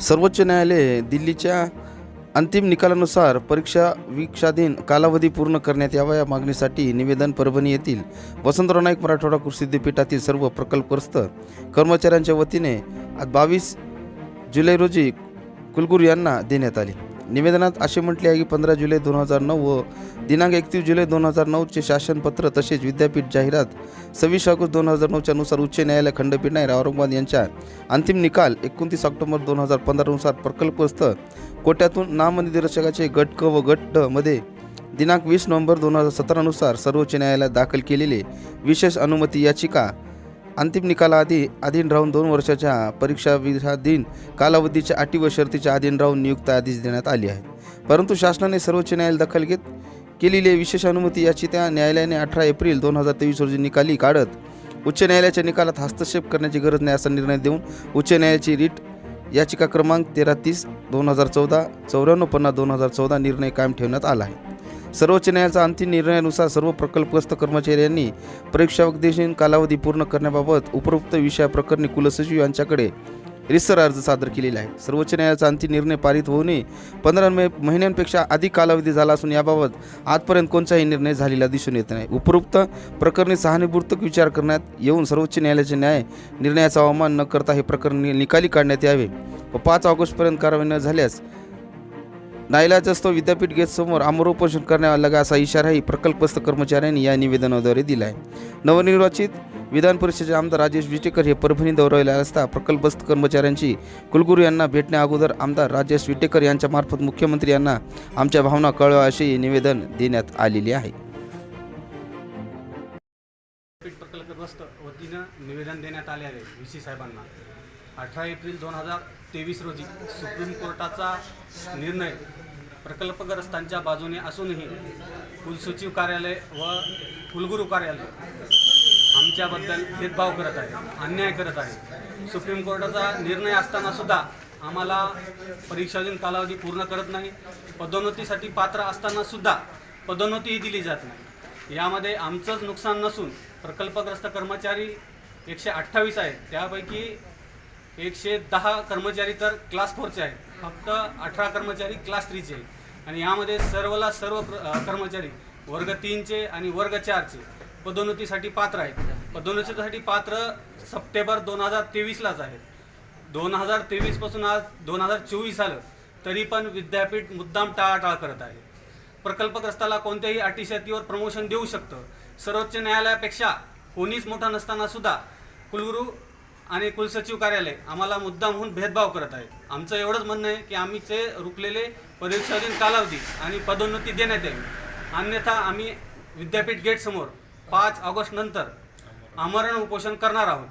सर्वोच्च न्यायालय दिल्लीच्या अंतिम निकालानुसार परीक्षा वीक्षाधीन कालावधी पूर्ण करण्यात यावा या मागणीसाठी निवेदन परभणी येथील वसंतराव नाईक मराठवाडा कृषी विद्यापीठातील सर्व प्रकल्पग्रस्त कर्मचाऱ्यांच्या वतीने आज बावीस जुलै रोजी कुलगुरू यांना देण्यात आले. निवेदनात असे म्हटले आहे की पंधरा जुलै दोन हजार नऊ व दिनांक एकतीस जुलै दोन हजार नऊचे शासनपत्र तसेच विद्यापीठ जाहिरात सव्वीस ऑगस्ट दोन हजार नऊच्या नुसार उच्च न्यायालय खंडपीठ नाही. औरंगाबाद यांच्या अंतिम निकाल एकोणतीस ऑक्टोबर दोन हजार पंधरानुसार प्रकल्पग्रस्त कोट्यातून नामनिर्देशकाचे गट क व गट ड मध्ये दिनांक वीस नोव्हेंबर दोन हजार सतरानुसार सर्वोच्च न्यायालयात दाखल केलेले विशेष अनुमती याचिका अंतिम निकालाआधी अधीन राहून दोन वर्षाच्या परीक्षा विधाधीन कालावधीच्या अटी व शर्तीच्या अधीन राहून नियुक्त आदेश देण्यात आली आहे परंतु शासनाने सर्वोच्च न्यायालय दखल घेत केलेली विशेष अनुमती याची त्या न्यायालयाने अठरा एप्रिल दोन हजार तेवीस रोजी निकाली काढत उच्च न्यायालयाच्या निकालात हस्तक्षेप करण्याची गरज नाही असा निर्णय देऊन उच्च न्यायालयाची रीट याचिका क्रमांक तेरा तीस दोन हजार चौदा चौऱ्याण्णव पन्नास दोन हजार चौदा निर्णय कायम ठेवण्यात आला आहे. सर्वोच्च न्यायालयाचा अंतिम निर्णयानुसार सर्व प्रकल्पग्रस्त कर्मचाऱ्यांनी परीक्षा कालावधी पूर्ण करण्याबाबत उपरोक्त विषयाप्रकरणी कुलसचिव यांच्याकडे रिसर अर्ज सादर केलेला आहे. सर्वोच्च न्यायालयाचा अंतिम निर्णय पारित होऊनही पंधरा मे महिन्यांपेक्षा अधिक कालावधी झाला असून याबाबत आजपर्यंत कोणताही निर्णय झालेला दिसून येत नाही. उपरोक्त प्रकरणी सहानुभूतक विचार करण्यात येऊन सर्वोच्च न्यायालयाचे न्याय निर्णयाचा अवमान न करता हे प्रकरण निकाली काढण्यात यावे व पाच ऑगस्टपर्यंत कारवाई न झाल्यास नाईलाजास्तव विद्यापीठ गेटसमोर आमर उपोषण करण्यात लगा असा इशाराही प्रकल्पस्थ कर्मचाऱ्यांनी या निवेदनाद्वारे दिला आहे नवनिर्वाचित विधान परिषदेचे आमदार राजेश विटेकर हे परभणी दौऱ्याला असता प्रकल्पस्थ कर्मचाऱ्यांची कुलगुरू यांना भेटण्या अगोदर आमदार राजेश विटेकर यांच्यामार्फत मुख्यमंत्री यांना आमच्या भावना कळवा असे निवेदन देण्यात आलेले आहे. प्रकल्पग्रस्त वतीनं निवेदन देण्यात आले आहे व्ही. सी. साहेबांना. अठरा एप्रिल दोन हजार तेवीस रोजी सुप्रीम कोर्टाचा निर्णय प्रकल्पग्रस्तांच्या बाजूने असूनही कुलसचिव कार्यालय व कुलगुरू कार्यालय आमच्याबद्दल भेदभाव करत आहे अन्याय करत आहे. सुप्रीम कोर्टाचा निर्णय असताना सुद्धा आम्हाला परीक्षाधीन कालावधी पूर्ण करत नाही. पदोन्नतीसाठी पात्र असताना सुद्धा पदोन्नतीही दिली जात नाही. यामध्ये आमचंच नुकसान नसून प्रकल्पग्रस्त कर्मचारी एकशे अठ्ठावीस आहेत. त्यापैकी एकशे दहा कर्मचारी तर क्लास फोरचे आहेत. फक्त अठरा कर्मचारी क्लास थ्रीचे आहेत. आणि यामध्ये सर्वला सर्व प्र- कर्मचारी वर्ग तीनचे आणि वर्ग चारचे पदोन्नतीसाठी पात्र आहेत. पदोन्नतीसाठी पात्र सप्टेंबर दोन हजार तेवीसलाच आहेत. दोन हजार तेवीसपासून आज दोन हजार चोवीस आलं तरी पण विद्यापीठ मुद्दाम टाळाटाळ करत आहे. प्रकल्पग्रस्ताला कोणत्याही अटीशर्तीवर प्रमोशन देऊ शकतं. सर्वोच्च न्यायालयापेक्षा कोणीच मोठा नसताना सुद्धा कुलगुरू आणि कुलसचिव कार्यालय आम्हाला मुद्दामहून भेदभाव करत आहे आमचं एवढंच म्हणणं आहे की आम्ही ते रुकलेले परीक्षाधीन कालावधी आणि पदोन्नती देण्यात यावी. अन्यथा आम्ही विद्यापीठ गेटसमोर पाच ऑगस्ट नंतर आमरण उपोषण करणार आहोत.